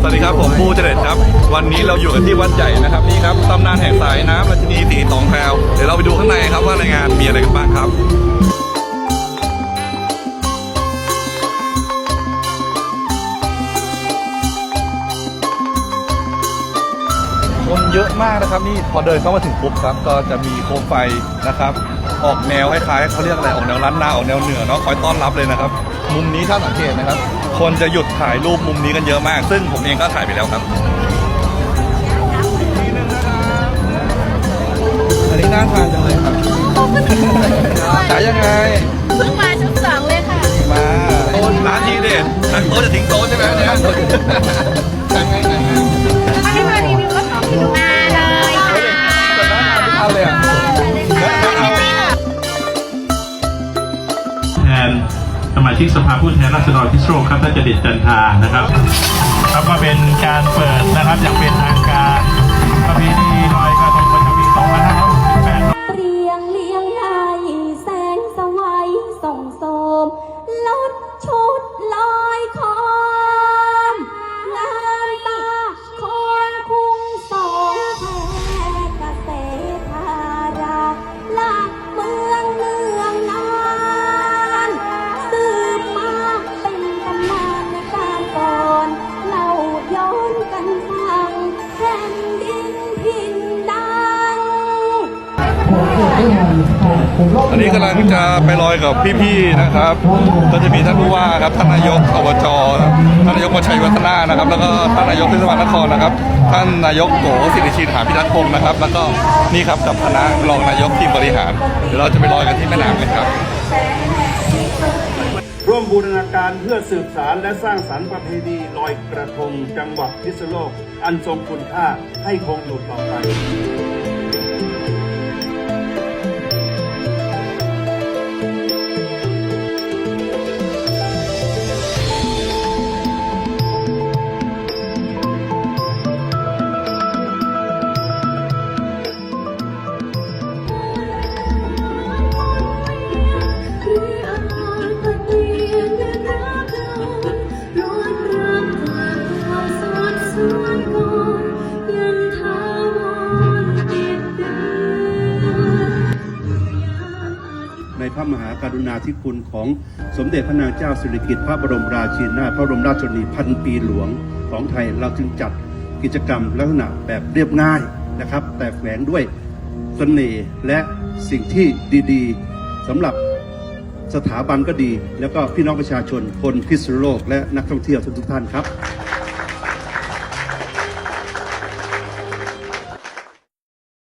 สวัสดีครับผมปูเจเดตครับ วันนี้เราอยู่กันที่วัดใหญ่นะครับนี่ครับตำนานแห่งสายน้ำราชินีสีสองแพรวเดี๋ยวเราไปดูข้างในครับว่าในงานมีอะไรกันบ้างครับคนเยอะมากนะครับนี่พอเดินเข้ามาถึงปุ๊บครับ ก็จะมีโคมไฟนะครับ ออกแนวคล้ายๆเขาเรียกอะไรออกแนวล้านนาออกแนวเหนือเนาะคอยต้อนรับเลยนะครับ มุมนี้ถ้าสังเกตนะครับ คนจะหยุดถ่ายรูปมุมนี้กันเยอะมาก ซึ่งผมเองก็ถ่ายไปแล้วครับอันนี้น่าทานจังเลยครับขอบคุณค่ะขายยังไงเพิ่งมาชุดสองเลยค่ะ มาโต๊ะร้านทีเด็ดร้านโต๊ะจะทิ้งโต๊ะใช่ไหมเนี่ยขายไง ชิกสภาผู้แทนราษฎรพิษณุโลกครับท่านจดิตจันทานะครับ แล้วก็เป็นการเปิดนะครับอย่างเป็นทางการประเพ อันนี้กำลังจะไปลอยกับพี่ๆนะครับ ก็จะมีท่านผู้ว่าครับท่านนายกอบจท่านนายกมชัยวัฒนานะครับ แล้วก็ท่านนายกเทศบาลนครนะครับ ท่านนายกโกสิริชินหาพิทักษ์พงศ์นะครับ แล้วก็นี่ครับกับคณะรองนายกทีมบริหารเดี๋ยวเราจะไปลอยกันที่แม่น้ำเลยครับ ร่วมบูรณาการเพื่อสืบสารและสร้างสรรค์ประเพณีลอยกระทงจังหวัดพิษณุโลก อันทรงคุณค่าให้คงอยู่ต่อไป พระมหากรุณาธิคุณของสมเด็จพระนางเจ้าสิริกิติ์พระบรมราชินีนาถพระบรมราชชนนีพันปีหลวงของไทยเราจึงจัดกิจกรรมลักษณะแบบเรียบง่ายนะครับ แต่แฝงด้วยเสน่ห์และสิ่งที่ดีๆสำหรับสถาบันก็ดี แล้วก็พี่น้องประชาชนคนพิษณุโลกและนักท่องเที่ยวทุกท่านครับ